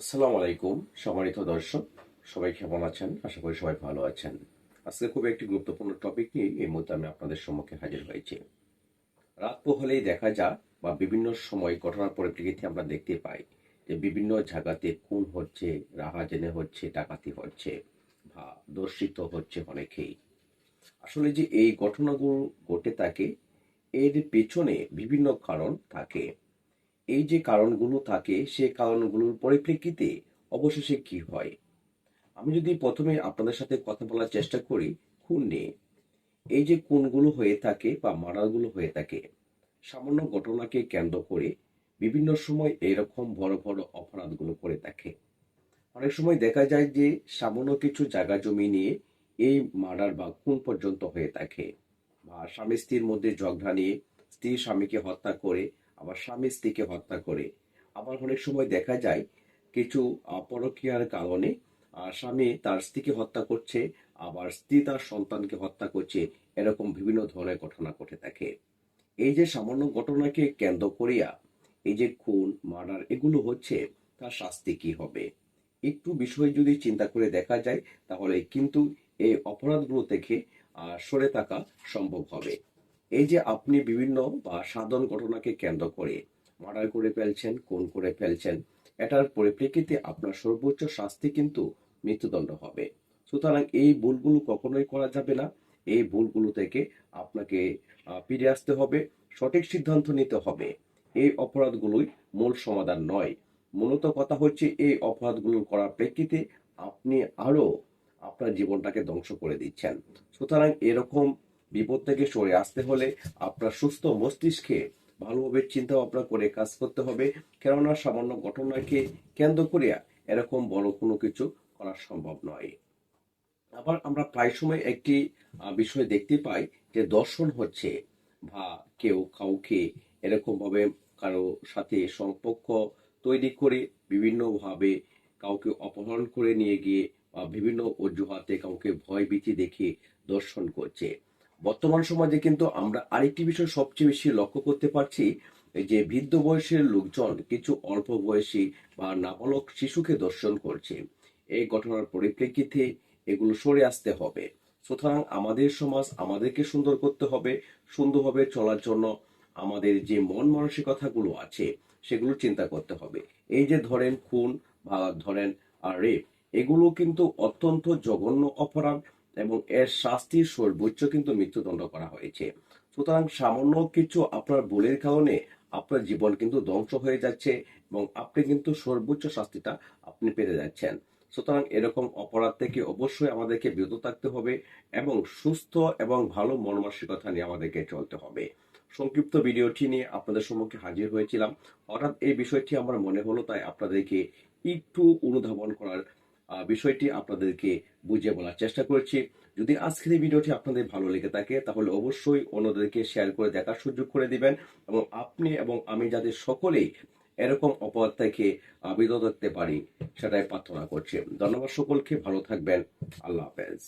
আসসালামু আলাইকুম, সম্মানিত দর্শক, সবাই কেমন আছেন? আশা করি সবাই ভালো আছেন। আজকে খুব একটি গুরুত্বপূর্ণ টপিক নিয়ে এই মুহূর্তে আমি আপনাদের সম্মুখে হাজির হয়েছি। রাত পোহলেই দেখা যা বা বিভিন্ন সময় ঘটনার পরিপ্রেক্ষিতে আমরা দেখতে পাই যে বিভিন্ন জায়গাতে খুন হচ্ছে, রাহাজেনে হচ্ছে, ডাকাতি হচ্ছে বা দর্শিত হচ্ছে অনেকেই। আসলে যে এই ঘটনাগুলো ঘটে থাকে, এর পেছনে বিভিন্ন কারণ থাকে। এই যে কারণগুলো থাকে, সে কারণগুলোর পরিপ্রেক্ষিতে অবশেষে কি হয়? আমি যদি প্রথমে আপনাদের সাথে কথা বলার চেষ্টা করি, খুন নিয়ে। এই যে খুনগুলো হয়ে থাকে বা মারাগুলো হয়ে থাকে, সামান্য ঘটনাকে কেন্দ্র করে বিভিন্ন সময় এরকম বড় বড় অপরাধগুলো করে থাকে অনেক সময় দেখা যায় যে সামান্য কিছু জায়গা জমি নিয়ে এই মার্ডার বা খুন পর্যন্ত হয়ে থাকে। বা স্বামী স্ত্রীর মধ্যে ঝগড়া নিয়ে স্ত্রী স্বামীকে হত্যা করে আবার স্বামী স্ত্রীকে হত্যা করে। আবার অনেক সময় দেখা যায় কিছু পরকীয়ার কারণে স্বামী তার স্ত্রীকে হত্যা করছে, আবার স্ত্রী তার সন্তানকে হত্যা করছে, এরকম বিভিন্ন ধরনের ঘটনা ঘটে থাকে। এই যে সামান্য ঘটনাকে কেন্দ্র করিয়া এই যে খুন, মার্ডার, এগুলো হচ্ছে, তার শাস্তি কি হবে? একটু বিষয় যদি চিন্তা করে দেখা যায়, তাহলে কিন্তু এই অপরাধগুলো থেকে সরে থাকা সম্ভব হবে। এই যে আপনি বিভিন্ন, বা সাধারণ ঘটনাকে কেন্দ্র করে মার্ডার করে ফেলছেন, খুন করে ফেলছেন, এটার পরিপ্রেক্ষিতে আপনার সর্বোচ্চ শাস্তি কিন্তু মৃত্যুদণ্ড হবে। সুতরাং এই ভুলগুলো কখনোই করা যাবে না। এই ভুলগুলো থেকে আপনাকে ফিরে আসতে হবে, সঠিক সিদ্ধান্ত নিতে হবে। এই অপরাধগুলোই মূল সমাধান নয়। মূলত কথা হচ্ছে এই অপরাধগুলো করার প্রেক্ষিতে আপনি আরও আপনার জীবনটাকে ধ্বংস করে দিচ্ছেন। সুতরাং এরকম বিপদ থেকে সরে আসতে হলে আপনার সুস্থ মস্তিষ্কে ভালোভাবে চিন্তা ভাবনা করে কাজ করতে হবে। কেননা সামান্য ঘটনাকে কেন্দ্র করিয়া এরকম বড় কোনো কিছু করা সম্ভব নয়। আবার আমরা প্রায় সময় একটি বিষয় দেখতে পাই যে দর্শন হচ্ছে বা কেউ কাউকে এরকম ভাবে কারও সাথে সম্পর্ক তৈরি করে বিভিন্ন ভাবে কাউকে অপহরণ করে নিয়ে গিয়ে বা বিভিন্ন অজুহাতে কাউকে ভয় ভীতি দেখে দর্শন করছে। বর্তমান সমাজে কিন্তু আমরা আরেকটি বিষয় সবচেয়ে বেশি লক্ষ্য করতে পারছি যে বৃদ্ধ বয়সের লোকজন কিছু অল্প বয়সী বা নাবালক শিশুকে দর্শন করছে। এই ঘটনার পরিপ্রেক্ষিতে এগুলো সরে আসতে হবে। সুতরাং আমাদের সমাজ আমাদেরকে সুন্দর করতে হবে, সুন্দরভাবে চলার জন্য আমাদের যে মন মানসিকতাগুলো আছে, সেগুলো চিন্তা করতে হবে। এই যে ধরেন খুন বা ধরেন রেপ, এগুলো কিন্তু অত্যন্ত জঘন্য অপরাধ। এবং এর শাস্তির সর্বোচ্চ কিন্তু মৃত্যুদণ্ড করা হয়েছে। সুতরাং সামান্য কিছু আপনার ভুলের কারণে আপনার জীবন কিন্তু ধ্বংস হয়ে যাচ্ছে এবং আপনি কিন্তু সর্বোচ্চ শাস্তিটা আপনি পেতে যাচ্ছেন। সুতরাং এরকম অপরাধ থেকে অবশ্যই আমাদেরকে বিরত থাকতে হবে এবং সুস্থ এবং ভালো মনমানসিকতা নিয়ে আমাদেরকে চলতে হবে। সংক্ষিপ্ত ভিডিওটি নিয়ে আপনাদের সম্মুখে হাজির হয়েছিলাম। হঠাৎ এই বিষয়টি আমার মনে হলো, তাই আপনাদেরকে একটু অনুধাবন করার বিষয়টি আপনাদেরকে বুঝিয়ে বলার চেষ্টা করেছি। যদি আজকের এই ভিডিওটি আপনাদের ভালো লেগে থাকে, তাহলে অবশ্যই অন্যদেরকে শেয়ার করে দেখার সুযোগ করে দিবেন এবং আপনি এবং আমি যাদের সকলেই এরকম অপরাধ থেকে বিরত থাকতে পারি, সেটাই প্রার্থনা করছি। ধন্যবাদ সকলকে, ভালো থাকবেন। আল্লাহ হাফেজ।